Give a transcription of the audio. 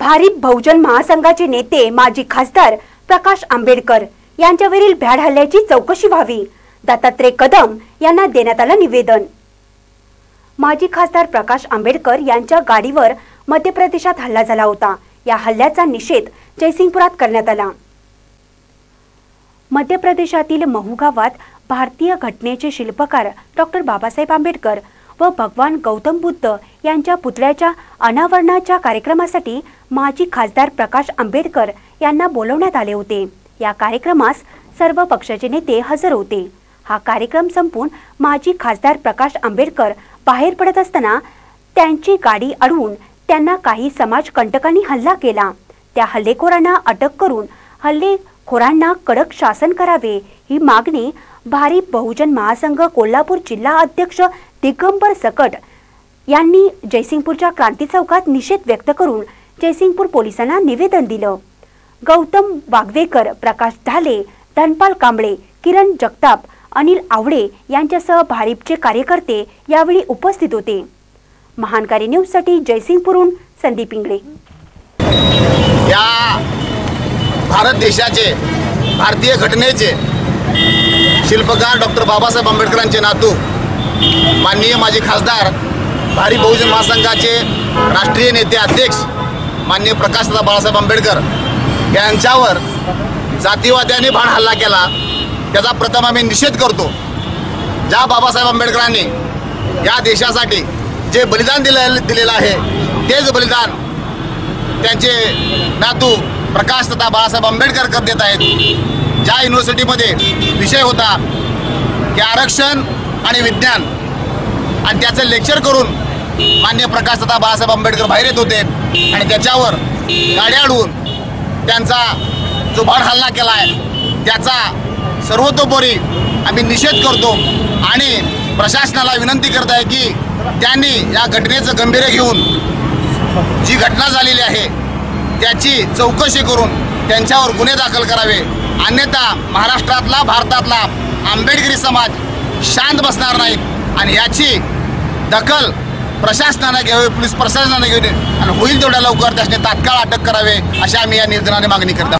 भारिप बहुजन महासंघाचे नेते माजी खासदार प्रकाश आंबेडकर यांच्यावरील भ्याड हल्ल्याची चौकशी व्हावी. दत्तात्रय कदम यांना देण्यात आलं निवेदन. माजी खासदार प्रकाश आंबेडकर यांच्या गाडीवर मध्य प्रदेशात हल्ला झाला होता. या हल्ल्याचा निषेध जयसिंगपुरात करण्यात आला. मध्य प्रदेशातील महू गावात भारतीय घटनेचे शिल्पकार डॉक्टर बाबासाहेब आंबेडकर व भगवान गौतम बुद्ध यांच्या पुतळ्याच्या अनावरणाच्या कार्यक्रमासाठी माजी खासदार प्रकाश आंबेडकर यांना बोलवण्यात आले होते. या कार्यक्रमास सर्व पक्षाचे नेते हजर होते. हा कार्यक्रम संपून माजी खासदार प्रकाश आंबेडकर बाहेर पडत असताना त्यांची गाडी अडवून त्यांना काही समाजकंटकांनी हल्ला केला. त्या हल्लेखोरांना अटक करून हल्लेखोरांना कडक शासन करावे ही मागणी भारी बहुजन महासंघ कोल्हापूर जिल्हा अध्यक्ष दिगंबर सकट यांनी जयसिंगपूरच्या क्रांती चौकात निषेध व्यक्त करून जयसिंगपूर पोलिसांना निवेदन दिलं. गौतम वागवेकर प्रकाश ढाले धनपाल कांबळे किरण जगताप अनिल आवडे यांच्यासह भारिपचे कार्यकर्ते यावेळी उपस्थित होते. महानकारी न्यूजसाठी जयसिंगपूरहून संदीप इंगळे. या भारत देशाचे भारतीय घटनेचे शिल्पकार डॉक्टर बाबासाहेब आंबेडकरांचे नातू माननीय माजी खासदार भारी बहुजन महासंघाचे राष्ट्रीय नेते अध्यक्ष माननीय प्रकाशदादा बाळासाहेब आंबेडकर यांच्यावर जातीवाद्याने भाण हल्ला केला. त्याचा प्रथम आम्ही निषेध करतो. ज्या बाबासाहेब आंबेडकरांनी या देशासाठी जे बलिदान दिलं दिलेलं आहे तेच बलिदान त्यांचे नातू प्रकाश तथा बाळासाहेब आंबेडकर कर देत आहेत. ज्या युनिव्हर्सिटीमध्ये विषय होता की आरक्षण आणि विज्ञान. आणि त्याचं लेक्चर करून मान्य प्रकाश तथा बाळासाहेब आंबेडकर बाहेर येत होते. आणि त्याच्यावर गाड्या अडवून त्यांचा जो भर हल्ला केला आहे त्याचा सर्वतोपरी आम्ही निषेध करतो आणि प्रशासनाला विनंती करत आहे की त्यांनी या घटनेचं गंभीर्य घेऊन जी घटना झालेली आहे त्याची चौकशी करून त्यांच्यावर गुन्हे दाखल करावे. अन्यथा महाराष्ट्रातला भारतातला आंबेडकरी समाज शांत बसणार नाहीत आणि याची दखल प्रशासनानं घ्यावी पोलीस प्रशासनानं घ्यावी आणि होईल तेवढ्या लवकर त्याने तात्काळ अटक करावे अशी आम्ही या निवेदनाने मागणी करतो